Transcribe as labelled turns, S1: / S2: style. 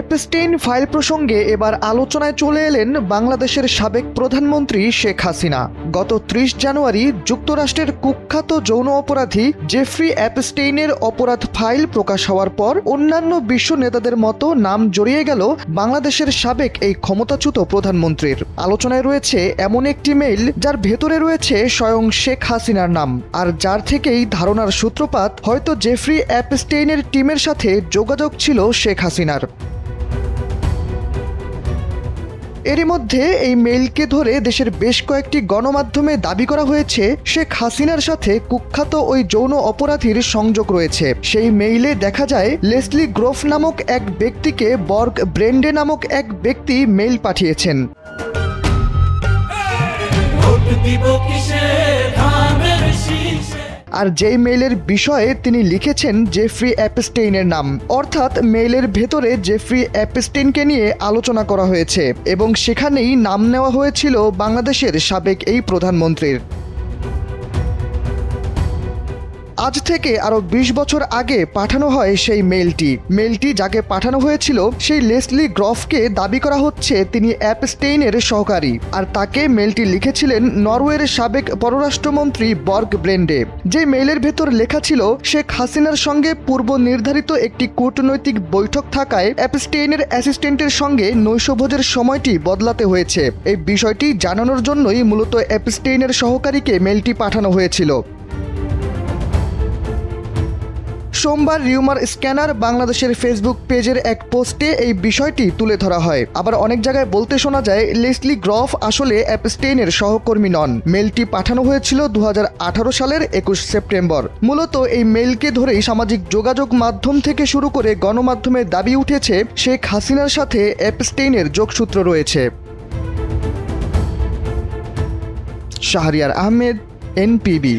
S1: Epstein file প্রসঙ্গে এবার আলোচনায় চলে এলেন বাংলাদেশের সাবেক প্রধানমন্ত্রী শেখ হাসিনা। গত ত্রিশ জানুয়ারি যুক্তরাষ্ট্রের কুখ্যাত যৌন অপরাধী জেফ্রি অ্যাপস্টেইনের অপরাধ ফাইল প্রকাশ হওয়ার পর অন্যান্য বিশ্ব নেতাদের মতো নাম জড়িয়ে গেল বাংলাদেশের সাবেক এই ক্ষমতাচ্যুত প্রধানমন্ত্রীর। আলোচনায় রয়েছে এমন একটি মেইল যার ভেতরে রয়েছে স্বয়ং শেখ হাসিনার নাম। আর যার থেকেই ধারণার সূত্রপাত, হয়তো জেফ্রি অ্যাপস্টেইনের টিমের সাথে যোগাযোগ ছিল শেখ হাসিনার। এরই মধ্যে এই মেইলকে ধরে দেশের বেশ কয়েকটি গণমাধ্যমে দাবি করা হয়েছে, শেখ হাসিনার সাথে কুখ্যাত ওই যৌন অপরাধীর সংযোগ রয়েছে। সেই মেইলে দেখা যায় লেসলি গ্রোফ নামক এক ব্যক্তিকে বর্গ ব্রেন্ডে নামক এক ব্যক্তি মেইল পাঠিয়েছেন। আর যেই মেইলের বিষয়ে তিনি লিখেছেন জেফ্রি অ্যাপস্টেইনের নাম, অর্থাৎ মেইলের ভেতরে জেফ্রি অ্যাপস্টেইনকে নিয়ে আলোচনা করা হয়েছে এবং সেখানেই নাম নেওয়া হয়েছিল বাংলাদেশের সাবেক এই প্রধানমন্ত্রীর। আজ থেকে আরও ২০ বছর আগে পাঠানো হয় সেই মেলটি। মেলটি যাকে পাঠানো হয়েছিল, সেই লেসলি গ্রফকে দাবি করা হচ্ছে তিনি অ্যাপস্টেইনের সহকারী। আর তাকে মেলটি লিখেছিলেন নরওয়ের সাবেক পররাষ্ট্রমন্ত্রী বর্গ ব্রেন্ডে। যে মেইলের ভেতর লেখা ছিল, শেখ হাসিনার সঙ্গে পূর্ব নির্ধারিত একটি কূটনৈতিক বৈঠক থাকায় অ্যাপস্টেইনের অ্যাসিস্ট্যান্টের সঙ্গে নৈশভোজের সময়টি বদলাতে হয়েছে। এই বিষয়টি জানানোর জন্যই মূলত অ্যাপস্টেইনের সহকারীকে মেলটি পাঠানো হয়েছিল। সোমবার রিউমার স্ক্যানার বাংলাদেশের ফেসবুক পেজের এক পোস্টে এই বিষয়টি তুলে ধরা হয়। আবার অনেক জায়গায় বলতে শোনা যায়, লেসলি গ্রফ আসলে অ্যাপস্টেইনের সহকর্মী নন। মেলটি পাঠানো হয়েছিল দু হাজার আঠারো সালের একুশ সেপ্টেম্বর। মূলত এই মেলকে ধরেই সামাজিক যোগাযোগ মাধ্যম থেকে শুরু করে গণমাধ্যমে দাবি উঠেছে, শেখ হাসিনার সাথে অ্যাপস্টেইনের যোগসূত্র রয়েছে। শাহরিয়ার আহমেদ, এনপিবি।